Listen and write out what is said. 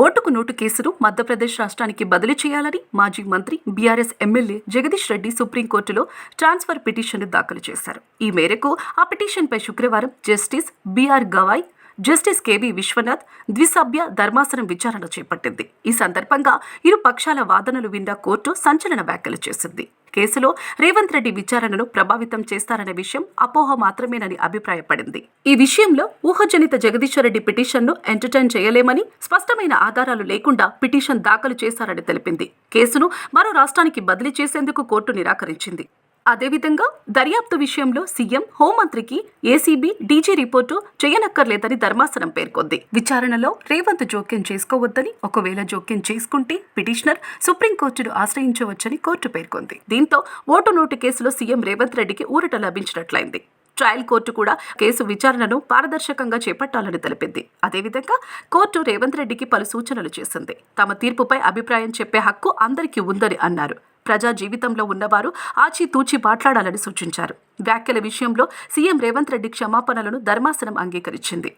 ఓటుకు నోటు కేసును మధ్యప్రదేశ్ రాష్ట్రానికి బదిలీ చేయాలని మాజీ మంత్రి బీఆర్ఎస్ ఎమ్మెల్యే జగదీష్ రెడ్డి సుప్రీంకోర్టులో ట్రాన్స్ఫర్ పిటిషన్ను దాఖలు చేశారు. ఈ మేరకు ఆ పిటిషన్పై శుక్రవారం justice BR Gavai justice KV Vishwanath ద్విసభ్య ధర్మాసనం విచారణ చేపట్టింది. ఈ సందర్భంగా ఇరు పక్షాల వాదనలు విన్న కోర్టు సంచలన వ్యాఖ్యలు చేసింది. కేసులో రేవంత్ రెడ్డి విచారణను ప్రభావితం చేస్తారనే విషయం అపోహ మాత్రమేనని అభిప్రాయపడింది. ఈ విషయంలో ఊహజనిత జగదీశ్వరరెడ్డి పిటిషన్ను ఎంటర్టైన్ చేయలేమని స్పష్టమైన ఆధారాలు లేకుండా పిటిషన్ దాఖలు చేశారని తెలిపింది. కేసును మరో రాష్ట్రానికి బదిలీ చేసేందుకు కోర్టు నిరాకరించింది. అదేవిధంగా దర్యాప్తు విషయంలో సీఎం హోంమంత్రికి ఏసీబీ డీజీ రిపోర్టు చేయనక్కర్లేదని ధర్మాసనం పేర్కొంది. విచారణలో రేవంత్ జోక్యం చేసుకోవద్దని ఒకవేళ జోక్యం చేసుకుంటే పిటిషనర్ సుప్రీంకోర్టును ఆశ్రయించవచ్చని కోర్టు పేర్కొంది. దీంతో ఓటు నోటు కేసులో సీఎం రేవంత్ రెడ్డికి ఊరట లభించినట్లయింది. ట్రయల్ కోర్టు కూడా కేసు విచారణను పారదర్శకంగా చేపట్టాలని తెలిపింది. అదేవిధంగా కోర్టు రేవంత్ రెడ్డికి పలు సూచనలు చేసింది. తమ తీర్పుపై అభిప్రాయం చెప్పే హక్కు అందరికీ ఉందని అన్నారు. ప్రజా జీవితంలో ఉన్నవారు ఆచితూచి మాట్లాడాలని సూచించారు. వ్యాఖ్యల విషయంలో సీఎం రేవంత్ రెడ్డి క్షమాపణలను ధర్మాసనం అంగీకరించింది.